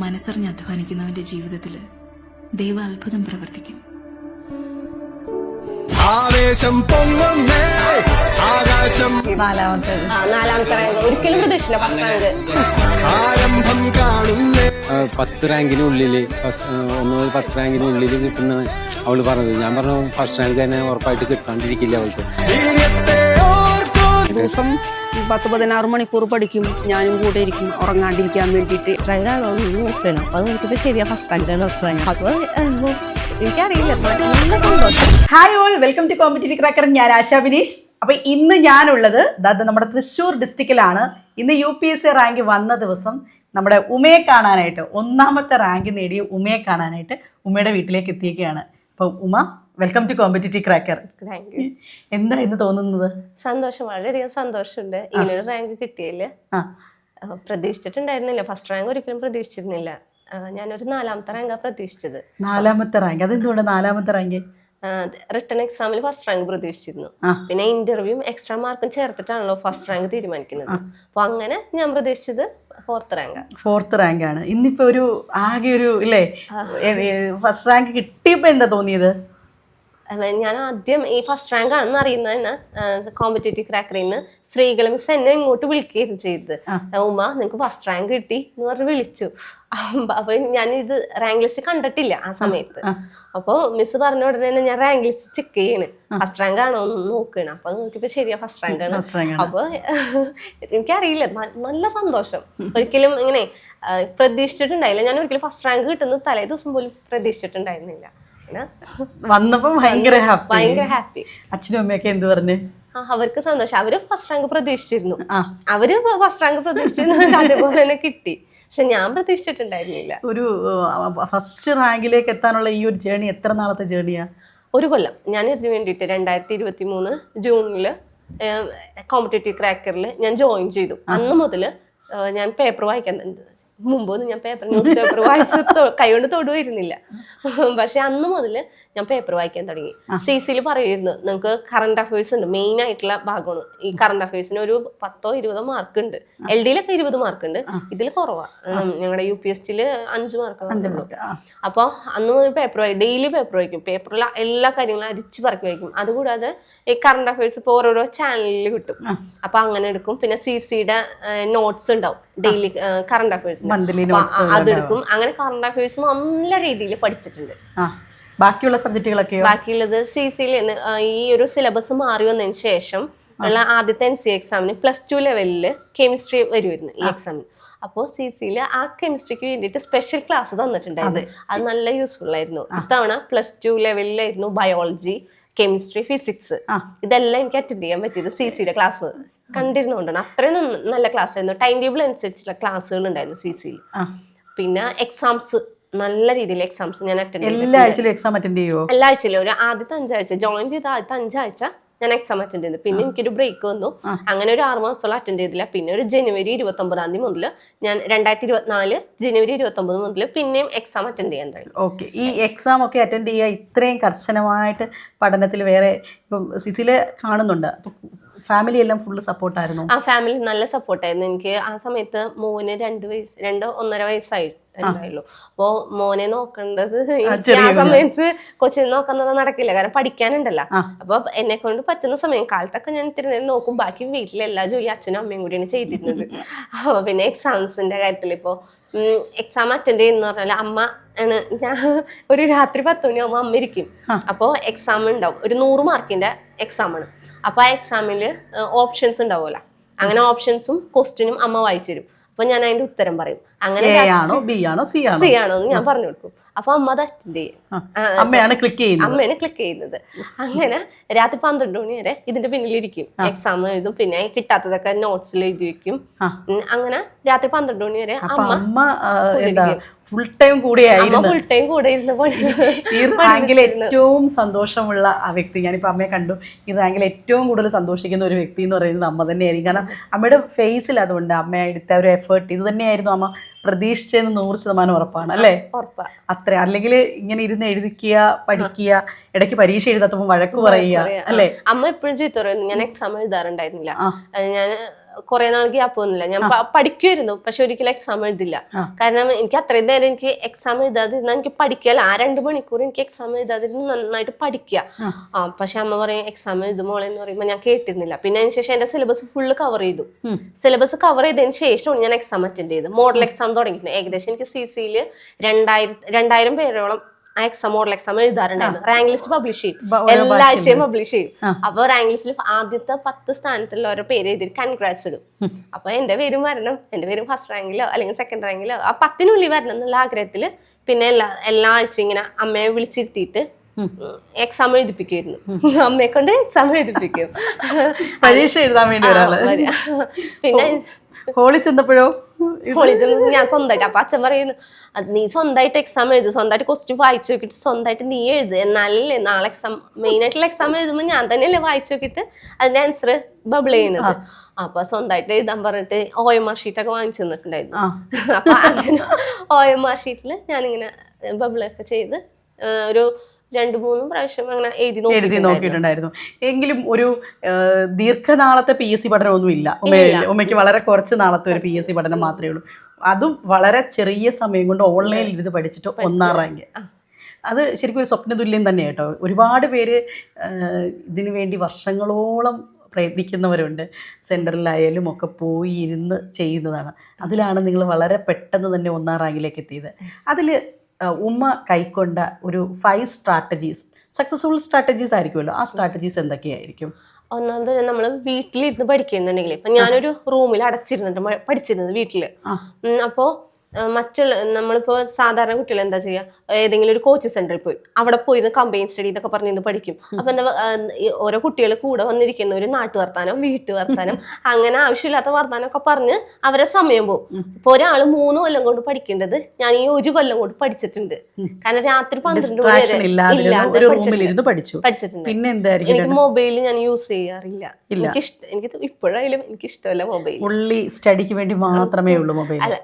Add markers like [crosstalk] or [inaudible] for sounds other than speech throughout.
മനസ്സറിഞ്ഞ് അധ്വാനിക്കുന്നവന്റെ ജീവിതത്തിൽ ദൈവ അത്ഭുതം പ്രവർത്തിക്കും. ആവേശം പൊങ്ങുന്നേ ആകാശം നാലാമത്തെ ആ, നാലാമത്തെ റാങ്ക് ഒരിക്കലും പ്രതീക്ഷിച്ചില്ല ഫസ്റ്റ് റാങ്ക് ആരംഭം കാണുന്നേ. ആ, പത്ത് റാങ്കിനുള്ളിൽ ഒന്ന് മുതൽ പത്ത് റാങ്കിനുള്ളിൽ കിട്ടുന്ന അവൾ പറഞ്ഞത്. ഞാൻ പറഞ്ഞു ഫസ്റ്റ് റാങ്ക് തന്നെ ഉറപ്പായിട്ട് കിട്ടാണ്ടിരിക്കില്ല അവൾക്ക്. ദിവസം പത്ത് പതിനാറ് മണിക്കൂർ പഠിക്കും. ഞാനും കൂടെ ഇരിക്കും. ഉറങ്ങാണ്ടിരിക്കാൻ വേണ്ടിയിട്ട്. നോക്കണം ശരിയാ. ഫസ്റ്റ് കണ്ടാണ് എനിക്കറിയില്ല. Hi all welcome to competitive cracker ഞാൻ ആശാ ബിനീഷ് അപ്പൊ ഇന്ന് ഞാനുള്ളത് അതായത് നമ്മുടെ തൃശ്ശൂർ ഡിസ്ട്രിക്റ്റിലാണ് ഇന്ന് U P S C rank വന്ന ദിവസം നമ്മുടെ ഉമയെ കാണാനായിട്ട് ഒന്നാമത്തെ റാങ്ക് നേടിയ ഉമയെ കാണാനായിട്ട് ഉമയുടെ വീട്ടിലേക്ക് എത്തിയിരിക്കുകയാണ്. അപ്പൊ Uma welcome to competitive cracker thank you എന്താ ഇന്ന് തോന്നുന്നത്? സന്തോഷം. വളരെയധികം സന്തോഷമുണ്ട്. ഇങ്ങനൊരു റാങ്ക് കിട്ടിയില്ല പ്രതീക്ഷിച്ചിട്ടുണ്ടായിരുന്നില്ല. ഫസ്റ്റ് റാങ്ക് ഒരിക്കലും പ്രതീക്ഷിച്ചിരുന്നില്ല. ഞാനൊരു നാലാമത്തെ റാങ്കാ പ്രതീക്ഷിച്ചത്. നാലാമത്തെ റാങ്ക് അതെന്തുകൊണ്ട് നാലാമത്തെ റാങ്ക് റിട്ടേൺ എക്സാമിൽ ഫസ്റ്റ് റാങ്ക് പ്രതീക്ഷിച്ചിരുന്നു. പിന്നെ ഇന്റർവ്യൂവും എക്സ്ട്രാ മാർക്കും ചേർത്തിട്ടാണല്ലോ ഫസ്റ്റ് റാങ്ക് തീരുമാനിക്കുന്നത്. അപ്പൊ അങ്ങനെ ഞാൻ പ്രതീക്ഷിച്ചത് ഫോർത്ത് റാങ്ക് ഫോർത്ത് റാങ്ക് ആണ്. ഇന്നിപ്പോ ഒരു ആകെ ഒരു ഇല്ലേ? ഫസ്റ്റ് റാങ്ക് കിട്ടിയപ്പോ എന്താ തോന്നിയത്? ഞാൻ ആദ്യം ഈ ഫസ്റ്റ് റാങ്ക് ആണെന്ന് അറിയുന്നത് തന്നെ കോമ്പറ്റേറ്റീവ് ക്രാക്കറിൽ നിന്ന് സ്ത്രീകൾ മിസ് എന്നെ ഇങ്ങോട്ട് വിളിക്കുകയും ചെയ്തത്. ഉമ്മ നിങ്ങൾക്ക് ഫസ്റ്റ് റാങ്ക് കിട്ടി എന്ന് പറഞ്ഞ് വിളിച്ചു. അപ്പൊ- ഞാൻ ഇത് റാങ്ക് ലിസ്റ്റ് കണ്ടിട്ടില്ല ആ സമയത്ത്. അപ്പൊ മിസ് പറഞ്ഞ ഉടനെ തന്നെ ഞാൻ റാങ്ക് ലിസ്റ്റ് ചെക്ക് ചെയ്യണ്. ഫസ്റ്റ് റാങ്ക് ആണോ എന്ന് നോക്കണം. അപ്പൊ നോക്കിയപ്പോ ശരിയാ ഫസ്റ്റ് റാങ്ക് ആണ്. അപ്പൊ എനിക്കറിയില്ല നല്ല സന്തോഷം. ഒരിക്കലും ഇങ്ങനെ പ്രതീക്ഷിച്ചിട്ടുണ്ടായില്ല. ഞാൻ ഒരിക്കലും ഫസ്റ്റ് റാങ്ക് കിട്ടുന്നത് തലേ ദിവസം പോലും പ്രതീക്ഷിച്ചിട്ടുണ്ടായിരുന്നില്ല. പിന്നെ വന്നപ്പോ ഭയങ്കര ഭയങ്കര ഹാപ്പി അച്ഛനും അമ്മയൊക്കെ എന്ത് പറഞ്ഞു? അവർക്ക് സന്തോഷം. അവർ ഫസ്റ്റ് റാങ്ക് പ്രതീക്ഷിച്ചിരുന്നു. അവർ ഫസ്റ്റ് റാങ്ക് പ്രതീക്ഷിച്ചിരുന്നു. അതേപോലെ തന്നെ കിട്ടി. പക്ഷെ ഞാൻ പ്രതീക്ഷിച്ചിട്ടുണ്ടായിരുന്നില്ല. ഒരു ഫസ്റ്റ് റാങ്കിലേക്ക് എത്താനുള്ള ഈ ഒരു ജേണി എത്ര നാളത്തെ ജേണിയാ ഒരു കൊല്ലം. ഞാൻ ഇതിനു വേണ്ടിയിട്ട് രണ്ടായിരത്തി ഇരുപത്തി മൂന്ന് ജൂണിൽ കോമ്പറ്റേറ്റീവ് ക്രാക്കറിൽ ഞാൻ ജോയിൻ ചെയ്തു. അന്ന് മുതൽ ഞാൻ പേപ്പർ വായിക്കാൻ മുമ്പൊന്നും ഞാൻ പേപ്പർ ന്യൂസ് പേപ്പർ വായിച്ച് കൈകൊണ്ട് തൊടുവായിരുന്നില്ല. പക്ഷെ അന്ന് മുതൽ ഞാൻ പേപ്പർ വായിക്കാൻ തുടങ്ങി. സി സിയിൽ പറയുമായിരുന്നു നിങ്ങൾക്ക് കറണ്ട് അഫയേഴ്സ് ഉണ്ട് മെയിൻ ആയിട്ടുള്ള ഭാഗമാണ്. ഈ കറണ്ട് അഫയേഴ്സിന് ഒരു പത്തോ ഇരുപതോ മാർക്ക് ഉണ്ട്. എൽ ഡിയിലൊക്കെ ഇരുപത് മാർക്ക് ഉണ്ട്. ഇതിൽ കുറവാണ് ഞങ്ങളുടെ യു പി എസ് ടിയിൽ അഞ്ച് മാർക്ക്. അപ്പോൾ അന്ന് മുതൽ പേപ്പർ വായി ഡെയിലി പേപ്പർ വായിക്കും. പേപ്പറിൽ എല്ലാ കാര്യങ്ങളും അരിച്ച് പറക്കി വായിക്കും. അതുകൂടാതെ ഈ കറണ്ട് അഫയേഴ്സ് ഇപ്പോൾ ഓരോരോ ചാനലിൽ കിട്ടും. അപ്പോൾ അങ്ങനെ എടുക്കും. പിന്നെ സി സിയുടെ നോട്ട്സ് ഉണ്ടാവും. ഡെയിലി കറണ്ട് അഫയേഴ്സ് അതെടുക്കും. അങ്ങനെ കറണ്ട് അഫയേഴ്സ് നല്ല രീതിയിൽ പഠിച്ചിട്ടുണ്ട്. ബാക്കിയുള്ള സബ്ജക്റ്റുകളൊക്കെ ബാക്കിയുള്ളത് സി സിയിൽ ഈ ഒരു സിലബസ് മാറി വന്നതിന് ശേഷം ഉള്ള ആദ്യത്തെ എൻ സി എക്സാമിന് പ്ലസ് ടു ലെവലിൽ കെമിസ്ട്രി വരുമായിരുന്നു ഈ എക്സാമിന് അപ്പോൾ സി സിയിൽ ആ കെമിസ്ട്രിക്ക് വേണ്ടിയിട്ട് സ്പെഷ്യൽ ക്ലാസ് തന്നിട്ടുണ്ടായിരുന്നു. അത്. നല്ല യൂസ്ഫുൾ ആയിരുന്നു. ഇത്തവണ പ്ലസ് ടു ലെവലിലായിരുന്നു ബയോളജി കെമിസ്ട്രി ഫിസിക്സ് ഇതെല്ലാം എനിക്ക് അറ്റൻഡ് ചെയ്യാൻ പറ്റിയത് സി സിയുടെ ക്ലാസ് കണ്ടിരുന്നുകൊണ്ടാണ് അത്രയും നല്ല ക്ലാസ് ആയിരുന്നു. ടൈം ടേബിൾ അനുസരിച്ചുള്ള ക്ലാസ്സുകൾ ഉണ്ടായിരുന്നു സി സിയിൽ. പിന്നെ എക്സാംസ് നല്ല രീതിയിൽ എക്സാംസ് ഞാൻ അറ്റൻഡ് ചെയ്തു എല്ലാ ആഴ്ചയിലും എക്സാം അറ്റൻഡ് ചെയ്യുമോ എല്ലാ ആഴ്ചയിലും. ഒരു ആദ്യത്തെ അഞ്ചാഴ്ച ജോയിൻ ചെയ്ത ആദ്യത്തെ അഞ്ചാഴ്ച ഞാൻ എക്സാം അറ്റൻഡ് ചെയ്തു പിന്നെ എനിക്കൊരു ബ്രേക്ക് വന്നു. അങ്ങനെ ഒരു ആറ് മാസത്തോളം അറ്റൻഡ് ചെയ്തില്ല. പിന്നെ ഒരു ജനുവരി ഇരുപത്തി ഒമ്പതാം തീയതി മുതൽ ഞാൻ രണ്ടായിരത്തി ഇരുപത്തിനാല് ജനുവരി ഇരുപത്തി ഒമ്പത് മുതൽ പിന്നെയും എക്സാം അറ്റൻഡ് ചെയ്യാൻ തുടങ്ങി. ഓക്കെ ഈ എക്സാം ഒക്കെ അറ്റൻഡ് ചെയ്യുക ഇത്രയും കർശനമായിട്ട് പഠനത്തിൽ വേറെ ഇപ്പം സിസിലെ കാണുന്നുണ്ട്. ഫാമിലി എല്ലാം ഫുള്ള് സപ്പോർട്ടായിരുന്നു ആ ഫാമിലി നല്ല സപ്പോർട്ടായിരുന്നു എനിക്ക് ആ സമയത്ത് മോന് രണ്ട് വയസ്സ് രണ്ട് ഒന്നര വയസ്സായി ഉണ്ടായുള്ളൂ അപ്പോ മോനെ നോക്കേണ്ടത് ആ സമയത്ത് കൊച്ചിനെ നോക്കാന്നുള്ള നടക്കില്ല. കാരണം പഠിക്കാനുണ്ടല്ലോ. അപ്പൊ എന്നെ കൊണ്ട് പറ്റുന്ന സമയം കാലത്തൊക്കെ ഞാൻ ഇത്തിരി നേരം നോക്കും. ബാക്കി വീട്ടിലെ എല്ലാ ജോലി അച്ഛനും അമ്മയും കൂടിയാണ് ചെയ്തിരുന്നത്. അപ്പൊ പിന്നെ എക്സാംസിന്റെ കാര്യത്തിൽ ഇപ്പോ എക്സാം അറ്റൻഡ് ചെയ്യുന്ന പറഞ്ഞാൽ അമ്മ ആണ് ഞാൻ ഒരു രാത്രി പത്ത് മണിയാകുമ്പോൾ അമ്മ ഇരിക്കും. അപ്പോൾ എക്സാം ഉണ്ടാവും. ഒരു നൂറ് മാർക്കിന്റെ എക്സാം ആണ്. അപ്പൊ ആ എക്സാമിൽ ഓപ്ഷൻസ് ഉണ്ടാവില്ല അങ്ങനെ ഓപ്ഷൻസും ക്വസ്റ്റിനും അമ്മ വായിച്ചു തരും അപ്പൊ ഞാൻ അതിന്റെ ഉത്തരം പറയും. അങ്ങനെ ആണോ ബി ആണോ സി ആണോ? സി ആണോ എന്ന് ഞാൻ പറഞ്ഞു കൊടുക്കും. അപ്പൊ അമ്മ അത് അറ്റൻഡ് ചെയ്യും. അമ്മയാണ് ക്ലിക്ക് ചെയ്യുന്നത്. അമ്മയാണ് ക്ലിക്ക് ചെയ്യുന്നത്. അങ്ങനെ രാത്രി പന്ത്രണ്ട് മണി വരെ ഇതിന്റെ പിന്നിലിരിക്കും. എക്സാം എഴുതും. പിന്നെ കിട്ടാത്തതൊക്കെ നോട്ട്സിൽ എഴുതി വെക്കും. അങ്ങനെ രാത്രി പന്ത്രണ്ട് മണി വരെ അമ്മ ഫുൾ ടൈം കൂടിയായിരുന്നു. ഫുൾ ടൈം കൂടെ ഈ റാങ്കിൽ ഏറ്റവും സന്തോഷമുള്ള ആ വ്യക്തി ഞാനിപ്പോൾ അമ്മയെ കണ്ടു. ഈ റാങ്കിൽ ഏറ്റവും കൂടുതൽ സന്തോഷിക്കുന്ന ഒരു വ്യക്തി എന്ന് പറയുന്നത് അമ്മ തന്നെയായിരിക്കും. കാരണം അമ്മയുടെ ഫേസിൽ അതുകൊണ്ട് അമ്മ എടുത്ത ഒരു എഫേർട്ട് ഇത് തന്നെയായിരുന്നു അമ്മ. പ്രതീക്ഷിച്ചതെന്ന് നൂറ് ശതമാനം ഉറപ്പാണ് അല്ലേ? അത്ര അല്ലെങ്കിൽ ഇങ്ങനെ ഇരുന്ന് എഴുതിക്കുക പഠിക്കുക ഇടയ്ക്ക് പരീക്ഷ എഴുതാത്തപ്പോൾ വഴക്ക് പറയുക പറയാ. അല്ലേ? അമ്മ എപ്പോഴും ചീത്ത പറയുന്നു ഞാൻ എക്സാം എഴുതാറുണ്ടായിരുന്നില്ല. ഞാൻ കുറെ നാൾ ഗ്യാപ്പ് വന്നില്ല. ഞാൻ പഠിക്കുമായിരുന്നു പക്ഷെ ഒരിക്കലും എക്സാം എഴുതില്ല. കാരണം എനിക്ക് അത്രയും നേരം എനിക്ക് എക്സാം എഴുതാതിരുന്നാൽ എനിക്ക് പഠിക്കല ആ രണ്ട് മണിക്കൂർ എനിക്ക് എക്സാം എഴുതാതിരുന്ന് നന്നായിട്ട് പഠിക്കുക. ആ. പക്ഷെ അമ്മ പറയും എക്സാം എഴുതുമ്പോൾ എന്ന് പറയുമ്പോൾ ഞാൻ കേട്ടിരുന്നില്ല. പിന്നെ അതിന് ശേഷം എന്റെ സിലബസ് ഫുള്ള് കവർ ചെയ്തു. സിലബസ് കവർ ചെയ്തതിന് ശേഷം ഞാൻ എക്സാം അറ്റൻഡ് ചെയ്തത്. മോഡൽ എക്സാം തുടങ്ങിയിട്ടുണ്ട്. ഏകദേശം എനിക്ക് സി സിയിൽ രണ്ടായിരം രണ്ടായിരം പേരോളം ആ എക്സാം മോഡൽ എക്സാം എഴുതാറുണ്ടായിരുന്നു. റാങ്ക് ലിസ്റ്റ് പബ്ലിഷ് ചെയ്യും. എല്ലാ ആഴ്ചയും പബ്ലിഷ് ചെയ്യും. അപ്പൊ റാങ്ക് ലിസ്റ്റിൽ ആദ്യത്തെ പത്ത് സ്ഥാനത്തുള്ള ഓരോ പേര് എഴുതി കൺഗ്രാറ്റ്സ് ഇടും. അപ്പൊ എന്റെ പേരും വരണം. എന്റെ പേരും ഫസ്റ്റ് റാങ്കിലോ അല്ലെങ്കിൽ സെക്കൻഡ് റാങ്കിലോ ആ പത്തിനുള്ളിൽ വരണം എന്നുള്ള ആഗ്രഹത്തിൽ പിന്നെ എല്ലാ എല്ലാ ആഴ്ചയും ഇങ്ങനെ അമ്മയെ വിളിച്ചിരുത്തിയിട്ട് എക്സാം എഴുതിപ്പിക്കുമായിരുന്നു [laughs] അമ്മയെ കൊണ്ട് എക്സാം എഴുതിപ്പിക്കും. പരീക്ഷ എഴുതാൻ വേണ്ടി പിന്നെ ഹോളിൽ ചെന്നപ്പോഴോ? കോളേജിൽ ഞാൻ സ്വന്തമായിട്ട് അപ്പൊ അച്ഛൻ പറയുന്നു അത് നീ സ്വന്തമായിട്ട് എക്സാം എഴുതും സ്വന്തമായിട്ട് ക്വസ്റ്റ്യൻ വായിച്ചു നോക്കിയിട്ട് സ്വന്തമായിട്ട് നീ എഴുത്. എന്നാലല്ലേ നാളെ എക്സാം മെയിൻ ആയിട്ടുള്ള എക്സാം എഴുതുമ്പോൾ ഞാൻ തന്നെയല്ലേ വായിച്ചു നോക്കിയിട്ട് അതിന്റെ ആൻസർ ബബിൾ ചെയ്യുന്നത്. അപ്പൊ സ്വന്തമായിട്ട് എഴുതാൻ പറഞ്ഞിട്ട് ഒ എം ആർ ഷീറ്റ് ഒക്കെ വാങ്ങിച്ചു തന്നിട്ടുണ്ടായിരുന്നു. അപ്പൊ അങ്ങനെ ഒ എം ആർ ഷീറ്റിൽ ഞാനിങ്ങനെ ബബിളൊക്കെ ചെയ്ത് ഒരു രണ്ടു മൂന്നും പ്രാവശ്യം അങ്ങനെ എഴുതി എഴുതി നോക്കിയിട്ടുണ്ടായിരുന്നു. എങ്കിലും ഒരു ദീർഘനാളത്തെ പി എസ് സി പഠനമൊന്നും ഇല്ല. ഉമ്മയ്ക്ക് വളരെ കുറച്ച് നാളത്തെ ഒരു പി എസ് സി പഠനം മാത്രമേ ഉള്ളൂ. അതും വളരെ ചെറിയ സമയം കൊണ്ട് ഓൺലൈനിൽ ഇരുന്ന് പഠിച്ചിട്ട് ഒന്നാം റാങ്ക്. അത് ശരിക്കും ഒരു സ്വപ്നതുല്യം തന്നെ കേട്ടോ. ഒരുപാട് പേര് ഇതിനു വേണ്ടി വർഷങ്ങളോളം പ്രയത്നിക്കുന്നവരുണ്ട്. സെന്ററിലായാലും ഒക്കെ പോയി ഇരുന്ന് ചെയ്യുന്നതാണ്. അതിലാണ് നിങ്ങൾ വളരെ പെട്ടെന്ന് തന്നെ ഒന്നാം റാങ്കിലേക്ക് എത്തിയത്. അതിൽ ഉമ്മ കൈക്കൊണ്ട ഒരു ഫൈവ് സ്ട്രാറ്റജീസ് സക്സസ്ഫുൾ സ്ട്രാറ്റജീസ് ആയിരിക്കുമല്ലോ. ആ സ്ട്രാറ്റജീസ് എന്തൊക്കെയായിരിക്കും? ഒന്നാമത് നമ്മൾ വീട്ടിലിരുന്ന് പഠിക്കുന്നുണ്ടെങ്കിൽ ഇപ്പൊ ഞാനൊരു റൂമിൽ അടച്ചിരുന്നുണ്ട് പഠിച്ചിരുന്നത് വീട്ടിൽ. അപ്പോൾ മറ്റുള്ള നമ്മളിപ്പോ സാധാരണ കുട്ടികൾ എന്താ ചെയ്യുക ഏതെങ്കിലും ഒരു കോച്ചിങ് സെന്ററിൽ പോയി. അവിടെ പോയി കമ്പൈൻ സ്റ്റഡി എന്നൊക്കെ പറഞ്ഞ് ഇന്ന് പഠിക്കും. അപ്പൊ എന്താ ഓരോ കുട്ടികൾ കൂടെ വന്നിരിക്കുന്ന ഒരു നാട്ടു വർത്താനം വീട്ടു വർത്താനം അങ്ങനെ ആവശ്യമില്ലാത്ത വർത്താനം ഒക്കെ പറഞ്ഞ് അവരെ സമയം പോകും. ഇപ്പൊ ഒരാൾ മൂന്ന് കൊല്ലം കൊണ്ട് പഠിക്കേണ്ടത് ഞാൻ ഈ ഒരു കൊല്ലം കൊണ്ട് പഠിച്ചിട്ടുണ്ട്. കാരണം രാത്രി പന്ത്രണ്ട് മണി പഠിച്ചിട്ടുണ്ട്. എനിക്ക് മൊബൈൽ ഞാൻ യൂസ് ചെയ്യാറില്ല. എനിക്ക് എനിക്ക് ഇപ്പോഴായാലും എനിക്ക് ഇഷ്ടമല്ല മൊബൈൽ സ്റ്റഡിക്ക് വേണ്ടി മാത്രമേ ഉള്ളൂ മൊബൈൽ അല്ല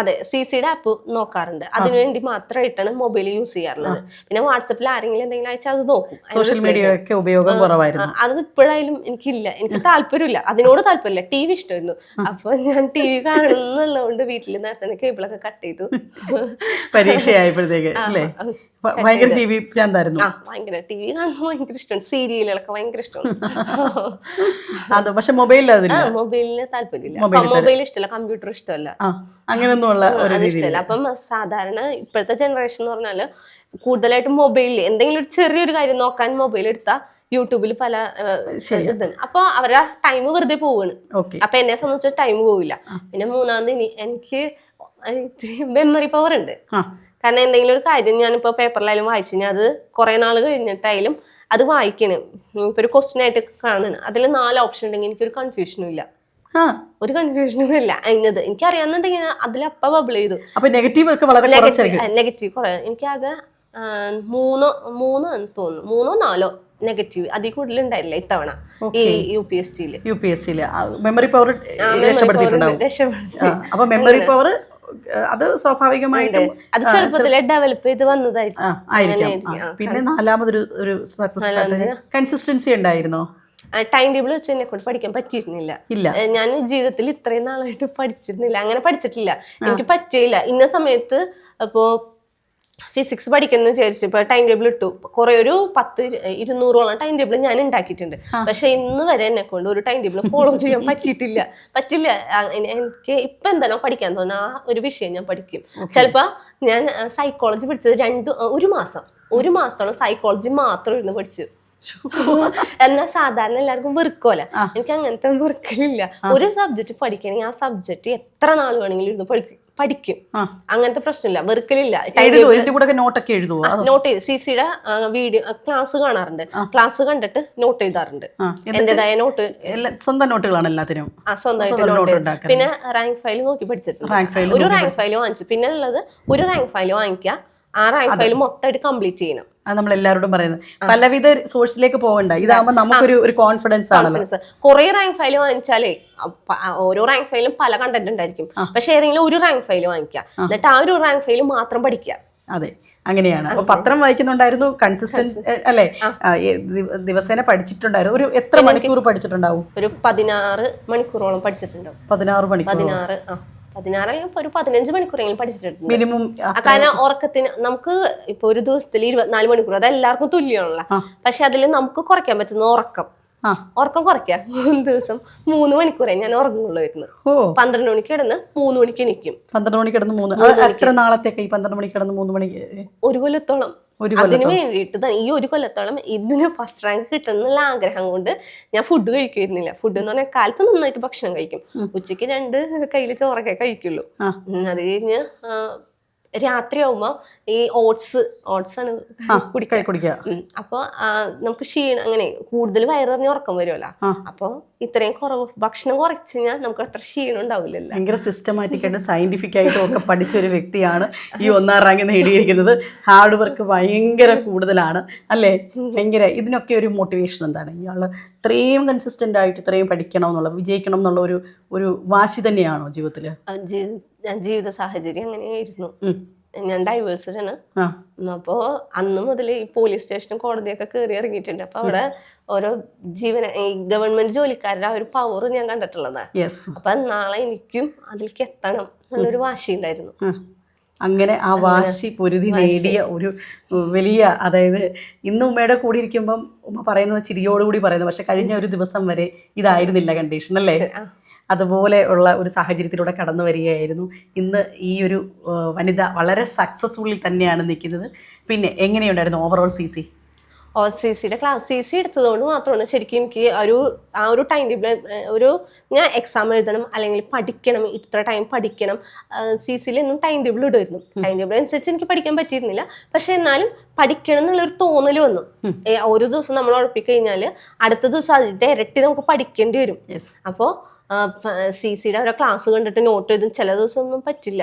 അതെ സി സിയുടെ ആപ്പ് നോക്കാറുണ്ട്. അതിനുവേണ്ടി മാത്രമായിട്ടാണ് മൊബൈൽ യൂസ് ചെയ്യാറുള്ളത്. പിന്നെ വാട്സപ്പിൽ ആരെങ്കിലും എന്തെങ്കിലും അയച്ചാൽ അത് നോക്കും. സോഷ്യൽ മീഡിയ ഒക്കെ ഉപയോഗം കുറവായിരുന്നു. അത് ഇപ്പോഴായാലും എനിക്കില്ല. എനിക്ക് താല്പര്യമില്ല. അതിനോട് താല്പര്യമില്ല. ടി വി ഇഷ്ടമായിരുന്നു. അപ്പൊ ഞാൻ ടി വി കാണുന്നുള്ളതുകൊണ്ട് വീട്ടിൽ നേരത്തെ കേബിളൊക്കെ കട്ട് ചെയ്തു. പരീക്ഷയായപ്പോഴത്തേക്ക് അല്ലേ? ഭയങ്കര ടി വി ഭ്രാന്തായിരുന്നു ആ ഭയങ്കര ടി വി കാണുമ്പോൾ ഭയങ്കര ഇഷ്ടമാണ് സീരിയലുകളൊക്കെ ഭയങ്കര ഇഷ്ടമാണ് അത് പക്ഷെ മൊബൈലിൽ അതില്ല. മൊബൈലിന് താല്പര്യമില്ല. മൊബൈൽ ഇഷ്ടമല്ല കമ്പ്യൂട്ടർ ഇഷ്ടമല്ല. അങ്ങനെയൊന്നുമുള്ള ഇഷ്ടമല്ല. അപ്പം സാധാരണ ഇപ്പോഴത്തെ ജനറേഷൻ എന്ന് പറഞ്ഞാൽ കൂടുതലായിട്ട് മൊബൈലിൽ എന്തെങ്കിലും ഒരു ചെറിയൊരു കാര്യം നോക്കാൻ മൊബൈൽ എടുത്താൽ യൂട്യൂബിൽ പല ഏഹ്, ഇതുണ്ട്. അപ്പൊ അവരുടെ ടൈം വെറുതെ പോവാണ്. അപ്പൊ എന്നെ സംബന്ധിച്ച് ടൈം പോവില്ല. പിന്നെ മൂന്നാമത് ഇനി എനിക്ക് മെമ്മറി പവർ ഉണ്ട്. കാരണം എന്തെങ്കിലും ഒരു കാര്യം ഞാനിപ്പോൾ പേപ്പറിലായാലും വായിച്ചു. കഴിഞ്ഞാൽ അത് കുറേ നാൾ കഴിഞ്ഞിട്ടായാലും അത് വായിക്കണം. ഇപ്പൊ ഒരു ക്വസ്റ്റ്യൻ ആയിട്ട് കാണണം. അതിൽ നാല് ഓപ്ഷൻ ഉണ്ടെങ്കിൽ എനിക്കൊരു കൺഫ്യൂഷനും ഇല്ല. ഒരു കൺഫ്യൂഷനും ഇല്ല. അതിനത് എനിക്ക് അറിയാന്നുണ്ടെങ്കിൽ അതിലപ്പ ബബിൾ ചെയ്തു. അപ്പൊ നെഗറ്റീവ് ഒക്കെ വളരെ നെഗറ്റീവ് കുറെ. എനിക്കാകെ മൂന്നോ മൂന്നോ എന്ന് തോന്നുന്നു. മൂന്നോ നാലോ നെഗറ്റീവ് അതിൽ കൂടുതൽ ഉണ്ടായില്ല ഇത്തവണ. ഈ യു പി എസ് ടിയിൽ യു പി എസ് സിയിൽ മെമ്മറി പവർ രക്ഷപ്പെടുത്തിയിട്ടുണ്ടാവും. ആ, അപ്പൊ മെമ്മറി പവർ അത് സ്വാഭാവികമായിട്ടും അത് ചെറുപ്പത്തിലെ ഡെവലപ്പ് ചെയ്ത് വന്നതായിരിക്കും. ആയിരിക്കാം. പിന്നെ നാലാമതൊരു ഒരു കൺസിസ്റ്റൻസി ഉണ്ടായിരുന്നോ? ടൈം ടേബിൾ വെച്ച് എന്നെ കൊണ്ട് പഠിക്കാൻ പറ്റിയിരുന്നില്ല. ഇല്ല. ഞാൻ ജീവിതത്തിൽ ഇത്രയും നാളായിട്ട് പഠിച്ചിരുന്നില്ല. അങ്ങനെ പഠിച്ചിട്ടില്ല. എനിക്ക് പറ്റിയില്ല. ഇന്ന സമയത്ത് അപ്പോ ഫിസിക്സ് പഠിക്കുന്നു വിചാരിച്ചു. ഇപ്പൊ ടൈം ടേബിൾ ഇട്ടു. കുറെ ഒരു പത്ത് ഇരു- ഇരുന്നൂറോളം ടൈം ടേബിൾ ഞാൻ ഉണ്ടാക്കിയിട്ടുണ്ട്. പക്ഷെ ഇന്ന് വരെ എന്നെ കൊണ്ട് ഒരു ടൈം ടേബിൾ ഫോളോ ചെയ്യാൻ [laughs] പറ്റിയിട്ടില്ല. പറ്റില്ല. എനിക്ക് ഇപ്പൊ എന്താണോ പഠിക്കാൻ തോന്നുന്നത് ആ ഒരു വിഷയം ഞാൻ പഠിക്കും. ചിലപ്പോ ഞാൻ സൈക്കോളജി പഠിച്ചത് രണ്ട് ഒരു മാസം. ഒരു മാസത്തോളം സൈക്കോളജി മാത്രം ഇരുന്ന് പഠിച്ചു. [laughs] എന്നാ സാധാരണ എല്ലാവർക്കും വെറുക്കോല എനിക്ക് അങ്ങനത്തെ വെറുക്കലില്ല ഒരു സബ്ജക്ട് പഠിക്കണമെങ്കിൽ ആ സബ്ജക്ട് എത്ര നാൾ വേണമെങ്കിലും ഇരുന്ന് പഠി- പഠിക്കും. അങ്ങനത്തെ പ്രശ്നമില്ല. വെറുക്കലില്ല. നോട്ടൊക്കെ നോട്ട് ചെയ്ത് സി സിയുടെ വീഡിയോ ക്ലാസ് കാണാറുണ്ട്. ക്ലാസ് കണ്ടിട്ട് നോട്ട് ചെയ്താറുണ്ട് എന്റേതായ നോട്ട് സ്വന്തം നോട്ടുകളാണ് എല്ലാത്തിനും. ആ സ്വന്തമായിട്ട് നോട്ട് പിന്നെ റാങ്ക് ഫയൽ നോക്കി പഠിച്ചിട്ടുണ്ട്. ഒരു റാങ്ക് ഫയൽ വാങ്ങിച്ചു. പിന്നെ ഉള്ളത് ഒരു റാങ്ക് ഫയൽ വാങ്ങിക്കുക. ആ റാങ്ക് ഫയൽ മൊത്തമായിട്ട് കംപ്ലീറ്റ് ചെയ്യണം. അത് നമ്മൾ എല്ലാവരോടും പറയുന്നത് പലവിധ സോഴ്സിലേക്ക് പോകണ്ട. ഇതാകുമ്പോൾ നമുക്കൊരു ഒരു കോൺഫിഡൻസ് ആണ് കുറെ റാങ്ക് ഫയൽ വാങ്ങിച്ചാലേ ഓരോ റാങ്ക് ഫയലും പല കണ്ടന്റ് ഉണ്ടായിരിക്കും. പക്ഷെ ഏതെങ്കിലും ഒരു റാങ്ക് ഫയൽ വാങ്ങിക്കുക. എന്നിട്ട് ആ ഒരു റാങ്ക് ഫയൽ മാത്രം പഠിക്കുക. അതെ. അങ്ങനെയാണ്. അപ്പൊ പത്രം വായിക്കുന്നുണ്ടായിരുന്നു കൺസിസ്റ്റൻസ് അല്ലെ? ദിവസേന പഠിച്ചിട്ടുണ്ടായിരുന്നു. ഒരു എത്ര മണിക്കൂർ പഠിച്ചിട്ടുണ്ടാവും? ഒരു പതിനാറ് മണിക്കൂറോളം പഠിച്ചിട്ടുണ്ടാവും. പതിനാറ് മണിക്കൂർ പതിനാറ് ഇപ്പൊ ഒരു പതിനഞ്ച് മണിക്കൂറെങ്കിലും പഠിച്ചിട്ടുണ്ട്. മിനിമം കാരണം ഉറക്കത്തിന് നമുക്ക് ഇപ്പൊ ഒരു ദിവസത്തിൽ ഇരുപത്തിനാല് മണിക്കൂർ അത് എല്ലാവർക്കും തുല്യമാണല്ലോ. പക്ഷെ അതിൽ നമുക്ക് കുറയ്ക്കാൻ പറ്റുന്ന ഉറക്കം. ഉറക്കം കുറയ്ക്കാം മൂന്ന് ദിവസം മൂന്ന് മണിക്കൂറേ ഞാൻ ഉറങ്ങുള്ളു വരുന്നത് പന്ത്രണ്ട് മണിക്ക് കിടന്ന് മൂന്ന് മണിക്ക് എണീക്കും. പന്ത്രണ്ട് മണിക്ക് കിടന്ന് മൂന്ന്. എത്ര നാളത്തേക്ക് ഈ പന്ത്രണ്ട് മണിക്ക് കിടന്ന് മൂന്ന് മണിക്ക്? ഒരു കൊല്ലത്തോളം. അതിന് വേണ്ടിയിട്ട് ഈ ഒരു കൊല്ലത്തോളം ഇതിന് ഫസ്റ്റ് റാങ്ക് കിട്ടണമെന്നുള്ള ആഗ്രഹം കൊണ്ട് ഞാൻ ഫുഡ് കഴിക്കുന്നില്ല. ഫുഡ് എന്ന് പറഞ്ഞാൽ കാലത്ത് നന്നായിട്ട് ഭക്ഷണം കഴിക്കും. ഉച്ചയ്ക്ക് രണ്ട് കയ്യിൽ ചോറൊക്കെ കഴിക്കുള്ളൂ. അത് കഴിഞ്ഞ് രാത്രി ആവുമ്പോ ഈ ഓട്സ് ഓട്സ് ആണ് കുടിക്കായി കുടിക്കുക അപ്പോൾ അപ്പൊ നമുക്ക് ക്ഷീണം അങ്ങനെ കൂടുതൽ വയറിറങ്ങി ഉറക്കം വരുമല്ലോ അപ്പോൾ അപ്പൊ ഇത്രയും കുറവ് ഭക്ഷണം കുറച്ചു കഴിഞ്ഞാൽ നമുക്ക് അത്ര ക്ഷീണം ഉണ്ടാവില്ലല്ലോ. ഭയങ്കര സിസ്റ്റമാറ്റിക് ആയിട്ട് സയന്റിഫിക് ആയിട്ടും ഒക്കെ പഠിച്ച ഒരു വ്യക്തിയാണ് ഈ ഒന്നാം റാങ്ക് നേടിയിരിക്കുന്നത്. ഹാർഡ് വർക്ക് ഭയങ്കര കൂടുതലാണ് അല്ലേ? ഭയങ്കര ഇതിനൊക്കെ ഒരു മോട്ടിവേഷൻ എന്താണ്? ഇയാൾ ഇത്രയും കൺസിസ്റ്റന്റ് ആയിട്ട് ഇത്രയും പഠിക്കണം എന്നുള്ള വിജയിക്കണം എന്നുള്ള ഒരു ഒരു വാശി തന്നെയാണോ ജീവിതത്തിൽ ഞാൻ ജീവിത സാഹചര്യം അങ്ങനെയായിരുന്നു. ഞാൻ ഡൈവേഴ്സ്ഡ് ആണ്. അപ്പോ അന്ന് മുതൽ ഈ പോലീസ് സ്റ്റേഷനും കോടതിയൊക്കെ കയറി ഇറങ്ങിയിട്ടുണ്ട്. അപ്പൊ അവിടെ ഓരോ ജീവന ഈ ഗവൺമെന്റ് ജോലിക്കാരുടെ ആ ഒരു പവർ ഞാൻ കണ്ടിട്ടുള്ളതാണ് അപ്പൊ നാളെ എനിക്കും അതിലേക്ക് എത്തണം എന്നുള്ളൊരു വാശി ഉണ്ടായിരുന്നു. അങ്ങനെ ആ വാശി പൊരുതി നേടിയ ഒരു വലിയ അതായത് ഇന്ന് ഉമ്മയുടെ കൂടി ഇരിക്കുമ്പം ഉമ്മ പറയുന്നത് ചിരിയോടുകൂടി പറയുന്നത് പക്ഷെ കഴിഞ്ഞ ഒരു ദിവസം വരെ ഇതായിരുന്നില്ല കണ്ടീഷൻ അല്ലേ? അതുപോലെ ഉള്ള ഒരു സാഹചര്യത്തിലൂടെ കടന്നു വരികയായിരുന്നു. ഇന്ന് ഈ ഒരു വനിത വളരെ സക്സസ്ഫുള്ളിൽ തന്നെയാണ് നിൽക്കുന്നത്. പിന്നെ എങ്ങനെയുണ്ടായിരുന്നു ഓവറോൾ സി സി ഓ സി സിയുടെ ക്ലാസ് സി സി എടുത്തതുകൊണ്ട് മാത്രമാണ് ശരിക്കും എനിക്ക് ഒരു ആ ഒരു ടൈം ടേബിൾ ഒരു ഞാൻ എക്സാം എഴുതണം അല്ലെങ്കിൽ പഠിക്കണം ഇത്ര ടൈം പഠിക്കണം സി സിയിൽ എന്നും ടൈം ടേബിൾ ഇടുമായിരുന്നു. ടൈം ടേബിൾ അനുസരിച്ച് എനിക്ക് പഠിക്കാൻ പറ്റിയിരുന്നില്ല. പക്ഷെ എന്നാലും പഠിക്കണം എന്നുള്ളൊരു തോന്നൽ വന്നു. ഒരു ദിവസം നമ്മൾ ഉഴപ്പിക്കഴിഞ്ഞാൽ അടുത്ത ദിവസം അതിന്റെ ഇരട്ടി നമുക്ക് പഠിക്കേണ്ടി വരും. അപ്പോൾ സി സിയുടെ ഓരോ ക്ലാസ് കണ്ടിട്ട് നോട്ട് എഴുതും. ചില ദിവസം ഒന്നും പറ്റില്ല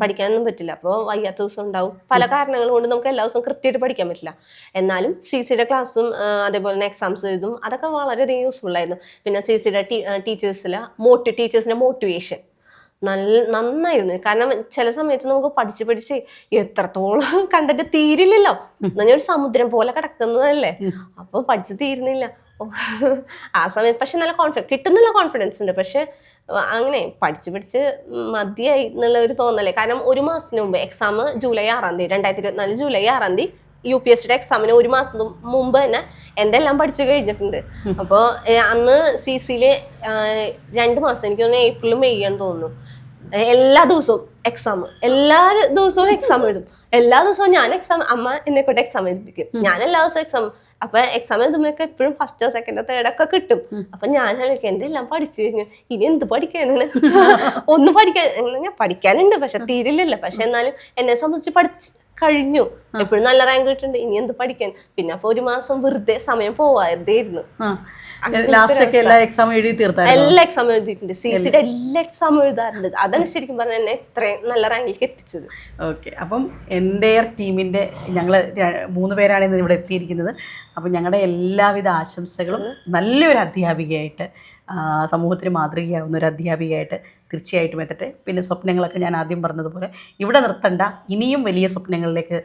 പഠിക്കാനൊന്നും പറ്റില്ല. അപ്പോൾ വയ്യാത്ത ദിവസം ഉണ്ടാവും. പല കാരണങ്ങൾ കൊണ്ട് നമുക്ക് എല്ലാ ദിവസവും കൃത്യമായിട്ട് പഠിക്കാൻ പറ്റില്ല. എന്നാലും സി സിയുടെ ക്ലാസ്സും അതേപോലെ തന്നെ എക്സാംസ് എഴുതും. അതൊക്കെ വളരെയധികം യൂസ്ഫുൾ ആയിരുന്നു. പിന്നെ സി സിയുടെ ടീച്ചേഴ്സിലെ മോട്ടി ടീച്ചേഴ്സിന്റെ മോട്ടിവേഷൻ നല്ല നന്നായിരുന്നു. കാരണം ചില സമയത്ത് നമുക്ക് പഠിച്ച് പഠിച്ച് എത്രത്തോളം കണ്ടിട്ട് തീരില്ലല്ലോ. ഒരു സമുദ്രം പോലെ കിടക്കുന്നതല്ലേ? അപ്പൊ പഠിച്ച് തീരുന്നില്ല. ഓ, ആ സമയത്ത് പക്ഷെ നല്ല കോൺഫിഡൻസ് കിട്ടുന്നുള്ള കോൺഫിഡൻസ് ഉണ്ട്. പക്ഷെ അങ്ങനെ പഠിച്ച് പഠിച്ച് മതിയായി എന്നുള്ള ഒരു തോന്നലേ. കാരണം ഒരു മാസത്തിന് മുമ്പ് എക്സാം ജൂലൈ ആറാം തീയതി രണ്ടായിരത്തി ഇരുപത്തിനാല് ജൂലൈ ആറാം തീയതി യു പി എസ് സിയുടെ എക്സാമിന് ഒരു മാസം മുമ്പ് തന്നെ എന്റെ എല്ലാം പഠിച്ചു കഴിഞ്ഞിട്ടുണ്ട്. അപ്പോൾ അന്ന് സി സിയിലെ രണ്ട് മാസം എനിക്ക് തോന്നുന്നു ഏപ്രിലും മെയ് ആണെന്ന് തോന്നുന്നു. എല്ലാ ദിവസവും എക്സാം എല്ലാ ദിവസവും എക്സാം എഴുതും. എല്ലാ ദിവസവും ഞാൻ എക്സാം അമ്മ എന്നെ കൊണ്ട് എക്സാം എഴുതിപ്പിക്കും. ഞാൻ എല്ലാ ദിവസവും എക്സാം അപ്പൊ എക്സാം എഴുതുമ്പോഴൊക്കെ എപ്പോഴും ഫസ്റ്റോ സെക്കൻഡോ തേർഡ് ഒക്കെ കിട്ടും. അപ്പൊ ഞാൻ ആലോചിക്കും എന്റെ എല്ലാം പഠിച്ചു കഴിഞ്ഞു? ഇനി എന്ത് പഠിക്കാനാണ്? [laughs] ഒന്നും പഠിക്കാൻ ഞാൻ പഠിക്കാനുണ്ട് പക്ഷെ തീരില്ലല്ലോ. പക്ഷെ എന്നാലും എന്നെ സംബന്ധിച്ച് പഠിച്ച് കഴിഞ്ഞു. എപ്പോഴും നല്ല റാങ്ക് കിട്ടുന്നുണ്ട് ഇനി എന്ത് പഠിക്കാൻ? പിന്നെ അപ്പൊ ഒരു മാസം വെറുതെ സമയം ലാസ്റ്റ് ഒക്കെ എല്ലാ എക്സാം എഴുതിയിട്ടുണ്ട് സി സിയുടെ എല്ലാ എക്സാം എഴുതാറുണ്ട്. അതാണ് ശരിക്കും പറഞ്ഞ എന്നെ ഇത്രയും നല്ല റാങ്കിലേക്ക് എത്തിച്ചത്. ഓക്കെ അപ്പം എന്റെ ടീമിന്റെ ഞങ്ങൾ മൂന്ന് പേരാണ് ഇന്ന് ഇവിടെ എത്തിയിരിക്കുന്നത്. അപ്പം ഞങ്ങളുടെ എല്ലാവിധ ആശംസകളും നല്ലൊരു അധ്യാപികയായിട്ട് സമൂഹത്തിന് മാതൃകയാവുന്ന ഒരു അധ്യാപികയായിട്ട് തീർച്ചയായിട്ടും എത്തട്ടെ. പിന്നെ സ്വപ്നങ്ങളൊക്കെ ഞാൻ ആദ്യം പറഞ്ഞതുപോലെ ഇവിടെ നിർത്തണ്ട ഇനിയും വലിയ സ്വപ്നങ്ങളിലേക്ക്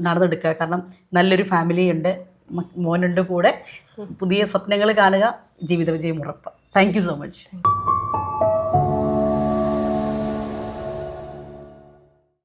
നടന്നെടുക്കുക. കാരണം നല്ലൊരു ഫാമിലി ഉണ്ട് മ- മോനുണ്ട് കൂടെ. പുതിയ സ്വപ്നങ്ങൾ കാണുക ജീവിത വിജയം ഉറപ്പ്. Thank you so much